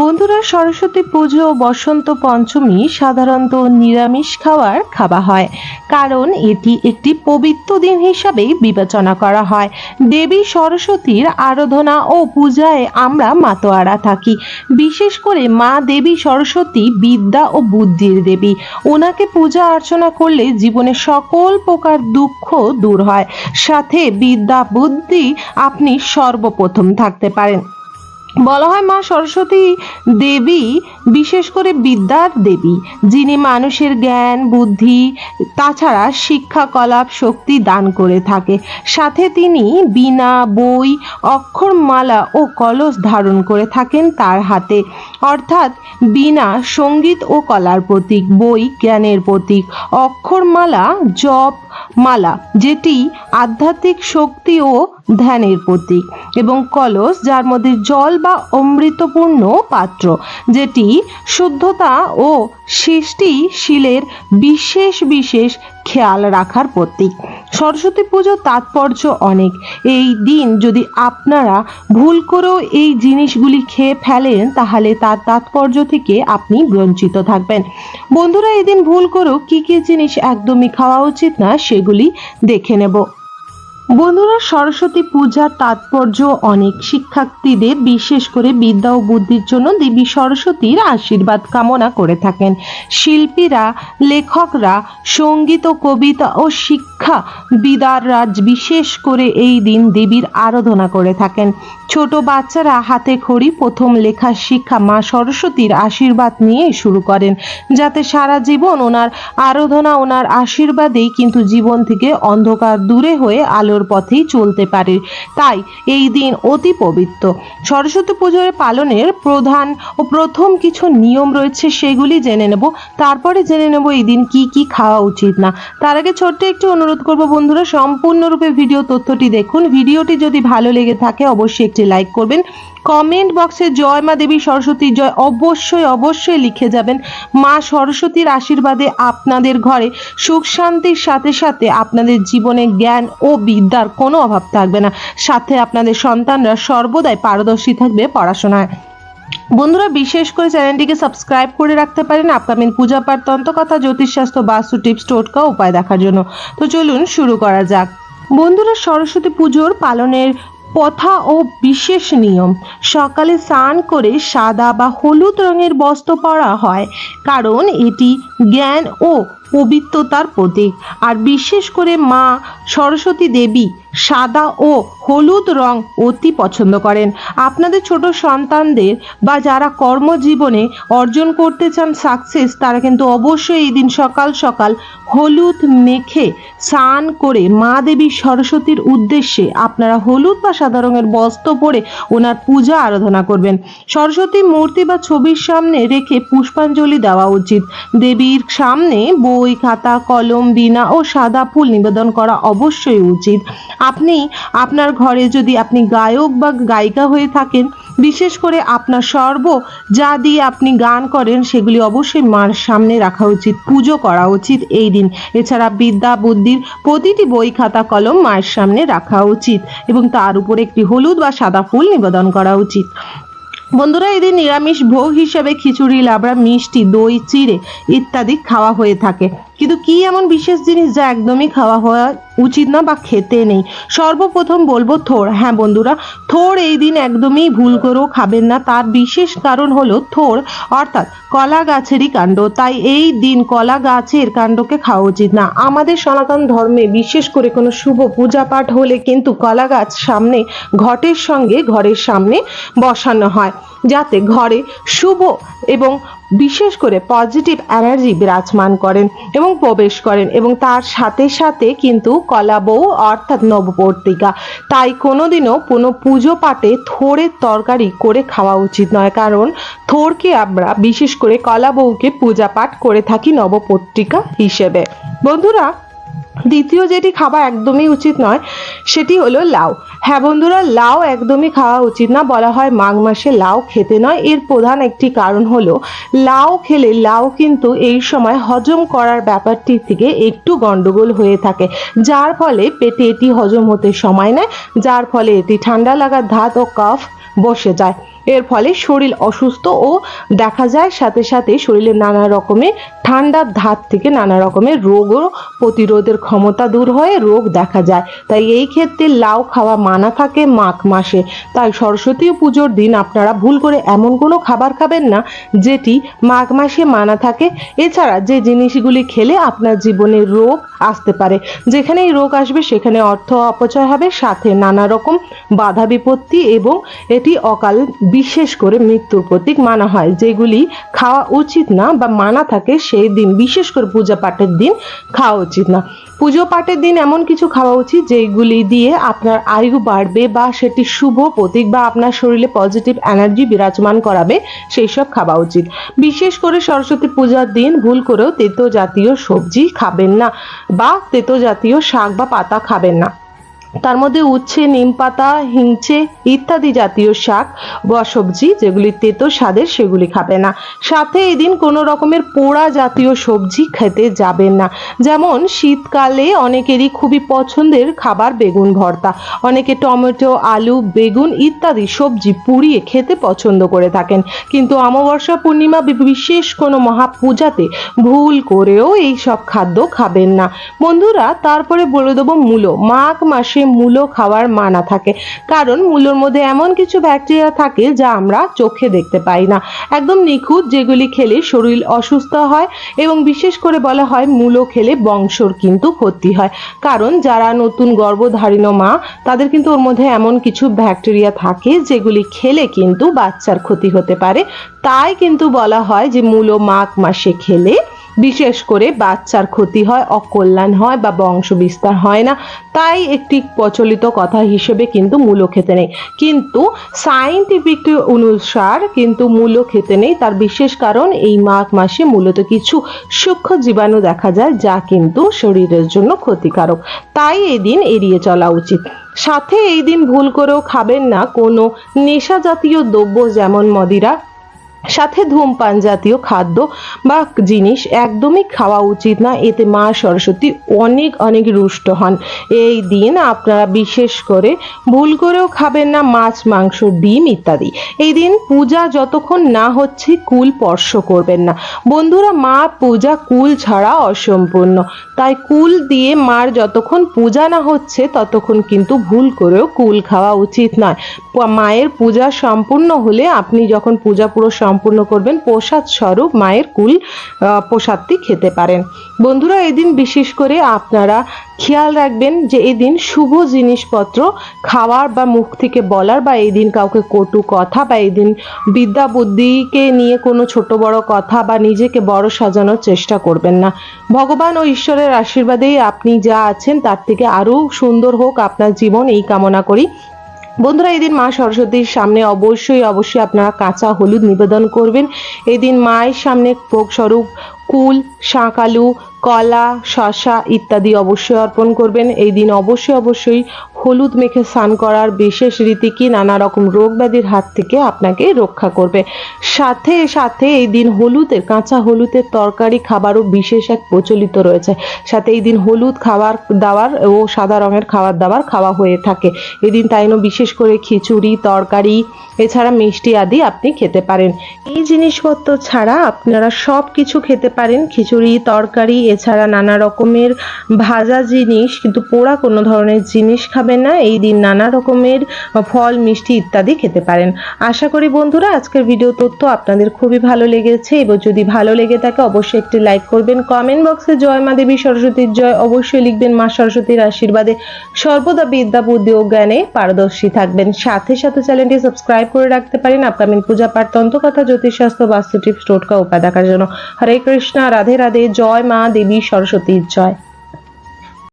বন্ধুরা সরস্বতী পুজো ও বসন্ত পঞ্চমী সাধারণত নিরামিষ খাওয়ার খাওয়া হয়। কারণ এটি একটি পবিত্র দিন হিসাবে বিবেচনা করা হয়। দেবী সরস্বতীর আরাধনা ও পূজায় আমরা মাতোয়ারা থাকি। বিশেষ করে মা দেবী সরস্বতী বিদ্যা ও বুদ্ধির দেবী। ওনাকে পূজা অর্চনা করলে জীবনে সকল প্রকার দুঃখ দূর হয়। সাথে বিদ্যা বুদ্ধি আপনি সর্বপ্রথম থাকতে পারেন। বলা হয় মা সরস্বতী দেবী, বিশেষ করে বিদ্যার দেবী, যিনি মানুষের জ্ঞান, বুদ্ধি, তাছাড়া শিক্ষা, কলাপ, শক্তি দান করে থাকে। সাথে তিনি বিনা বই, অক্ষরমালা ও কলস ধারণ করে থাকেন তার হাতে। অর্থাৎ বিনা সংগীত ও কলার প্রতীক, বই, জ্ঞানের প্রতীক, অক্ষরমালা, জপ মালা, যেটি আধ্যাত্মিক শক্তি ও ধ্যানের প্রতীক এবং কলস, যার মধ্যে জল বা অমৃতপূর্ণ পাত্র, যেটি শুদ্ধতা ও সৃষ্টিশীলের বিশেষ বিশেষ খেয়াল রাখার প্রতীক। সরস্বতী পুজোর তাৎপর্য অনেক। এই দিন যদি আপনারা ভুল করেও এই জিনিসগুলি খেয়ে ফেলেন, তাহলে তার তাৎপর্য থেকে আপনি বঞ্চিত থাকবেন। বন্ধুরা, এদিন ভুল করেও কী কী জিনিস একদমই খাওয়া উচিত না, সেগুলি দেখে নেব। বন্ধুরা সরস্বতী পূজার তাৎপর্য অনেক শিক্ষার্থীদের, বিশেষ করে বিদ্যা ও বুদ্ধির জন্য দেবী সরস্বতীর আশীর্বাদ কামনা করে থাকেন। শিল্পীরা, লেখকরা, সংগীত ও কবিতা ও শিক্ষা বিদার রাজ বিশেষ করে এই দিন দেবীর আরাধনা করে থাকেন। ছোট বাচ্চারা হাতে খড়ি, প্রথম লেখা শিক্ষা মা সরস্বতীর আশীর্বাদ নিয়ে শুরু করেন। যাতে সারা জীবন ওনার আরাধনা, ওনার আশীর্বাদেই কিন্তু জীবন থেকে অন্ধকার দূরে হয়ে আলোর পথেই চলতে পারে। তাই এই দিন অতি পবিত্র। সরস্বতী পুজোর পালনের প্রধান ও প্রথম কিছু নিয়ম রয়েছে, সেগুলি জেনে নেব। তারপরে জেনে নেব এই দিন কি কি খাওয়া উচিত না। তার আগে ছোট্ট একটু অনুরোধ করব বন্ধুরা, সম্পূর্ণরূপে ভিডিও তথ্যটি দেখুন। ভিডিওটি যদি ভালো লেগে থাকে, অবশ্যই একটি লাইক করবেন। কমেন্ট বক্সে জয় মা দেবী সরস্বতীর জয় অবশ্যই অবশ্যই লিখে যাবেন। মা সরস্বতীর আশীর্বাদে আপনাদের ঘরে সুখ শান্তির সাথে সাথে আপনাদের জীবনে জ্ঞান ও বিদ্যার কোনো অভাব থাকবে না। সাথে আপনাদের সন্তানরা সর্বদাই পারদর্শী থাকবে পড়াশোনায়। বন্ধুরা, বিশেষ করে চ্যানেলটিকে সাবস্ক্রাইব করে রাখতে পারেন আপকামিং পূজা পাঠ তন্ত্রকথা জ্যোতিষশাস্ত্র বাস্তু টিপস, টোটকা উপায় দেখার জন্য। তো চলুন শুরু করা যাক। বন্ধুরা, সরস্বতী পুজোর পালনের প্রথা ও বিশেষ নিয়ম। সকালে স্নান করে সাদা বা হলুদ রঙের বস্ত্র পরা হয়, কারণ এটি জ্ঞান ও পবিত্রতার প্রতীক। আর বিশেষ করে মা সরস্বতী দেবী সাদা ও হলুদ রং অতি পছন্দ করেন। আপনাদের ছোট সন্তানদের বা যারা কর্মজীবনে অর্জন করতে চান সাকসেস তারা কিন্তু অবশ্যই এই দিন সকাল সকাল হলুদ মেখে স্নান করে মা দেবী সরস্বতীর উদ্দেশ্যে আপনারা হলুদ বা সাদা রঙের বস্ত্র পরে ওনার পূজা আরাধনা করবেন। সরস্বতী মূর্তি বা ছবির সামনে রেখে পুষ্পাঞ্জলি দেওয়া উচিত। দেবীর সামনে বই, খাতা, কলম, বীণা ও সাদা ফুল নিবেদন করা অবশ্যই উচিত। আপনি আপনার ঘরে যদি আপনি গায়ক বা গায়িকা হয়ে থাকেন, বিশেষ করে আপনার সর্ব যা দিয়ে আপনি গান করেন, সেগুলি অবশ্যই মার সামনে রাখা উচিত, পুজো করা উচিত এই দিন। এছাড়া বিদ্যা, বুদ্ধির প্রতিটি বই, খাতা, কলম মায়ের সামনে রাখা উচিত এবং তার উপরে একটি হলুদ বা সাদা ফুল নিবেদন করা উচিত। বন্ধুরা এদিন নিরামিষ ভোগ হিসাবে খিচুড়ি, লাবড়া, মিষ্টি, দই, চিড়ে ইত্যাদি খাওয়া হয়ে থাকে। কিন্তু কি এমন বিশেষ জিনিস যা একদমই খাওয়া হওয়া উচিত না বা খেতে নেই। সর্বপ্রথম বলব থোর হ্যাঁ বন্ধুরা থোর এই দিন একদমই ভুল করেও খাবেন না। তার বিশেষ কারণ হলো থোর অর্থাৎ কলা গাছেরই কাণ্ড। তাই এই দিন কলা গাছের কাণ্ডকে খাওয়া উচিত না। আমাদের সনাতন ধর্মে বিশেষ করে কোনো শুভ পূজা পাঠ হলে কিন্তু কলা গাছ সামনে ঘটের সঙ্গে ঘরের সামনে বসানো হয়। যাতে ঘরে শুভ এবং বিশেষ করে পজিটিভ এনার্জি বিরাজমান করেন এবং প্রবেশ করেন এবং তার সাথে সাথে কিন্তু কলা বউ অর্থাৎ নবপর্তিকা তাই কোনোদিনও কোনো পুজো পাঠে থোড়ের তরকারি করে খাওয়া উচিত নয়। কারণ থোরকে আমরা বিশেষ করে কলা বউকে পূজা পাঠ করে থাকি নবপত্রিকা হিসেবে। বন্ধুরা দ্বিতীয় যেটি খাওয়া একদমই উচিত নয়, সেটি হলো লাউ। হ্যাঁ বন্ধুরা, লাউ একদমই খাওয়া উচিত না, বলা হয় মাঘ মাসে লাউ খেতে নয়। এর প্রধান একটি কারণ হলো, লাউ খেলে লাউ কিন্তু এই সময় হজম করার ব্যাপারটি থেকে একটু গন্ডগোল হয়ে থাকে, যার ফলে পেটে এটি হজম হতে সময় নেয়, যার ফলে এটি ঠান্ডা লাগার ধাত ও কফ বসে যায়। এর ফলে শরীর অসুস্থ ও দেখা যায় সাথে সাথে শরীরে নানা রকমের ঠান্ডার ধাত থেকে নানা রকমের রোগও প্রতিরোধের ক্ষমতা দূর হয়ে রোগ দেখা যায়। তাই এই ক্ষেত্রে লাউ খাওয়া মানা থাকে মাঘ মাসে। তাই সরস্বতী পুজোর দিন আপনারা ভুল করে এমন কোনো খাবার খাবেন না, যেটি মাঘ মাসে মানা থাকে। এছাড়া যে জিনিসগুলি খেলে আপনার জীবনে রোগ আসতে পারে, যেখানেই রোগ আসবে সেখানে অর্থ অপচয় হবে, সাথে নানা রকম বাধা বিপত্তি এবং এটি অকাল, বিশেষ করে মৃত্যুর প্রতীক মানা হয়। যেগুলি খাওয়া উচিত না বা মানা থাকে, সেই দিন, বিশেষ করে পূজা পাঠের দিন, খাওয়া উচিত না। পুজো পাঠের দিন এমন কিছু খাওয়া উচিত, যেগুলি দিয়ে আপনার আয়ু বাড়বে বা সেটি শুভ প্রতীক বা আপনার শরীরে পজিটিভ এনার্জি বিরাজমান করাবে সেই সব খাওয়া উচিত। বিশেষ করে সরস্বতী পূজার দিন, ভুল করেও তেতো জাতীয় সবজি খাবেন না বা তেতো জাতীয় শাক বা পাতা খাবেন না। তার মধ্যে উচ্ছে, নিম পাতা, হিংচে ইত্যাদি জাতীয় শাক বা সবজি যেগুলি তেতো স্বাদের সেগুলি খাবে না। সাথে এদিন দিন কোনো রকমের পোড়া জাতীয় সবজি খেতে যাবেন না। যেমন শীতকালে অনেকেরই খুবই পছন্দের খাবার বেগুন ভর্তা। অনেকে টমেটো, আলু, বেগুন ইত্যাদি সবজি পুড়িয়ে খেতে পছন্দ করে থাকেন। কিন্তু অমাবস্যা পূর্ণিমা বিশেষ কোনো মহাপূজাতে ভুল করেও এই সব খাদ্য খাবেন না। বন্ধুরা, তারপরে বলে দেবো মূলো। মাঘ মাসে মূলো খাওয়ার মানা থাকে। কারণ মূলোর মধ্যে এমন কিছু ব্যাকটেরিয়া থাকে যা আমরা চোখে দেখতে পাই না। একদম নিখুঁত যেগুলি খেলে শরীর অসুস্থ হয় এবং বিশেষ করে বলা হয় মূলো খেলে বংশর কিন্তু ক্ষতি হয়। কারণ যারা নতুন গর্ভধারিণ মা, তাদের কিন্তু ওর মধ্যে এমন কিছু ব্যাকটেরিয়া থাকে যেগুলি খেলে কিন্তু বাচ্চার ক্ষতি হতে পারে। তাই কিন্তু বলা হয় যে মূলো মাঘ মাসে খেলে বিশেষ করে বাচ্চার ক্ষতি হয়, অকল্যাণ হয় বা বংশ বিস্তার হয় না। তাই একটি প্রচলিত কথা হিসেবে কিন্তু মূলো খেতে নেই। কিন্তু সাইন্টিফিক অনুসার কিন্তু মূলো খেতে নেই। তার বিশেষ কারণ এই মাঘ মাসে মূলত কিছু সূক্ষ্ম জীবাণু দেখা যায় যা কিন্তু শরীরের জন্য ক্ষতিকারক। তাই এই দিন এড়িয়ে চলা উচিত। সাথে এই দিন ভুল করেও খাবেন না কোনো নেশা জাতীয় দ্রব্য যেমন মদিরা সাথে ধূমপান জাতীয় খাদ্য বা জিনিস একদমই খাওয়া উচিত না। এতে মা সরস্বতী অনেক অনেক রুষ্ট হন। এই দিন আপনারা বিশেষ করে ভুল করেও খাবেন না, মাছ, মাংস, ডিম ইত্যাদি। এই দিন পূজা যতক্ষণ না হচ্ছে, কুল স্পর্শ করবেন না। বন্ধুরা, মা পূজা কুল ছাড়া অসম্পূর্ণ। তাই কুল দিয়ে মার যতক্ষণ পূজা না হচ্ছে, ততক্ষণ কিন্তু ভুল করেও কুল খাওয়া উচিত নয়। মায়ের পূজা সম্পূর্ণ হলে আপনি যখন পূজা পুরো সম্পূর্ণ করবেন, প্রসাদ স্বরূপ মায়ের কুল প্রসাদটি খেতে পারেন। বন্ধুরা, এদিন বিশেষ করে আপনারা খেয়াল রাখবেন যে এদিন শুভ জিনিসপত্র খাওয়ার বা মুখ থেকে বলার বা এই দিন কাউকে কটু কথা বা এই দিন বিদ্যা বুদ্ধিকে নিয়ে কোনো ছোট বড় কথা বা নিজেকে বড় সাজানোর চেষ্টা করবেন না। ভগবান ও ঈশ্বরের আশীর্বাদেই আপনি যা আছেন তার থেকে আরও সুন্দর হোক আপনার জীবন। এই কামনা করি। বন্ধুরা এদিন মা সরস্বতীর সামনে অবশ্যই অবশ্যই আপনারা কাঁচা হলুদ নিবেদন করবেন। এদিন মায়ের সামনে ভোগস্বরূপ কুল শাঁকালু কলা শশা ইত্যাদি অবশ্যই অর্পণ করবেন। এই দিন অবশ্যই অবশ্যই হলুদ মেখে স্নান করার বিশেষ রীতি কি? নানা রকম রোগ ব্যাধির হাত থেকে আপনাকে রক্ষা করবে। সাথে সাথে এই দিন হলুদের কাঁচা হলুদের তরকারি খাবারও বিশেষ এক প্রচলিত রয়েছে। সাথে এই দিন হলুদ খাবার দাবার ও সাদা রঙের খাবার দাবার খাওয়া হয়ে থাকে। এদিন তাই বিশেষ করে খিচুড়ি, তরকারি, এছাড়া মিষ্টি আদি আপনি খেতে পারেন। এই জিনিসপত্র ছাড়া আপনারা সব কিছু খেতে পারেন। খিচুড়ি, তরকারি এছাড়া নানা রকমের ভাজা জিনিস, কিন্তু পোড়া কোনো ধরনের জিনিস খাবেন না। এই দিন নানা রকমের ফল, মিষ্টি ইত্যাদি খেতে পারেন। আশা করি বন্ধুরা, আজকের ভিডিও তথ্য আপনাদের খুবই ভালো লেগেছে। এবং যদি ভালো লেগে থাকে, অবশ্যই একটি লাইক করবেন। কমেন্ট বক্সে জয় মা দেবী, সরস্বতীর জয় অবশ্যই লিখবেন। মা সরস্বতীর আশীর্বাদে সর্বদা বিদ্যা, বুদ্ধি ও জ্ঞানে পারদর্শী থাকবেন। সাথে সাথে চ্যানেলটি সাবস্ক্রাইব করে রাখতে পারেন। আপকামিং পূজা পাঠ তন্ত্রকথা জ্যোতিষশাস্ত্র বাস্তু টিপস টোটকা উপায় দেখার জন্য। হরে কৃষ্ণা, রাধে রাধে, জয় মা দেবী সরস্বতীর জয়।